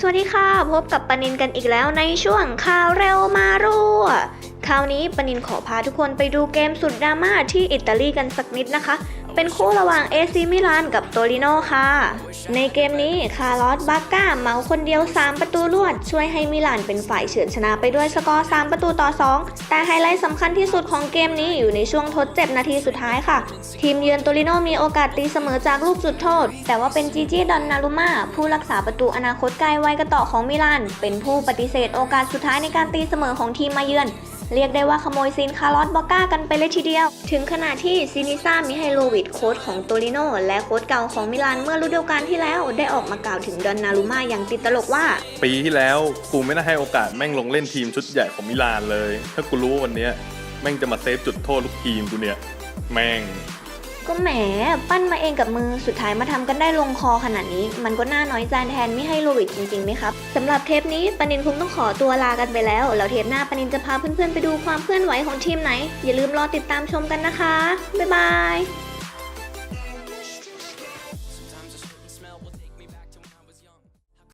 สวัสดีค่ะ พบกับปนินกันอีกแล้วในช่วงข่าวเร็วมารั่วคราวนี้ปนินขอพาทุกคนไปดูเกมสุดดราม่าที่อิตาลีกันสักนิดนะคะ เป็นคู่ระหว่างเอซีมิลานกับโตริโนค่ะ ในเกมนี้คาร์ลอสบาก้าเหมาคนเดียว 3 ประตูรวด ช่วยให้มิลานเป็นฝ่ายเฉือนชนะไปด้วยสกอร์ 3 ประตูต่อ 2 แต่ไฮไลท์สำคัญที่สุดของเกมนี้อยู่ในช่วงทดเจ็บนาทีสุดท้ายค่ะ ทีมเยือนโตริโนมีโอกาสตีเสมอจากลูกจุดโทษ แต่ว่าเป็นจีจี้ดอนนารุมาผู้รักษาประตูอนาคตไกลไวกระต่อของมิลานเป็นผู้ปฏิเสธโอกาสสุดท้ายในการตีเสมอของทีมมาเยือน เรียกได้ว่าขโมยซีนคาร์ลอสบอก้ากันไปเลยทีเดียว ถึงขนาดที่ซินิซ่ามิไฮโลวิชโค้ชของโตริโนและโค้ชเก่าของมิลานเมื่อฤดูกาลที่แล้วได้ออกมากล่าวถึงดอนนารุมาอย่างติดตลกว่า ปีที่แล้วกูไม่ได้ให้โอกาสแม่งลงเล่นทีมชุดใหญ่ของมิลานเลย ถ้ากูรู้วันนี้แม่งจะมาเซฟจุดโทษลูกทีมกูเนี่ย แม่ง ก็แหมปั้นมาเองกับมือสุดท้ายมาทำกันได้ลงคอขนาดนี้ มันก็น่าน้อยใจแทนไม่ให้โลวิดจริงๆไหมครับสำหรับเทปนี้ปนินคงต้องขอตัวลากันไปแล้วแล้วเทปหน้าปนินจะพาเพื่อนๆไปดูความเคลื่อนไหวของทีมไหน อย่าลืมรอติดตามชมกันนะคะ บ๊ายบาย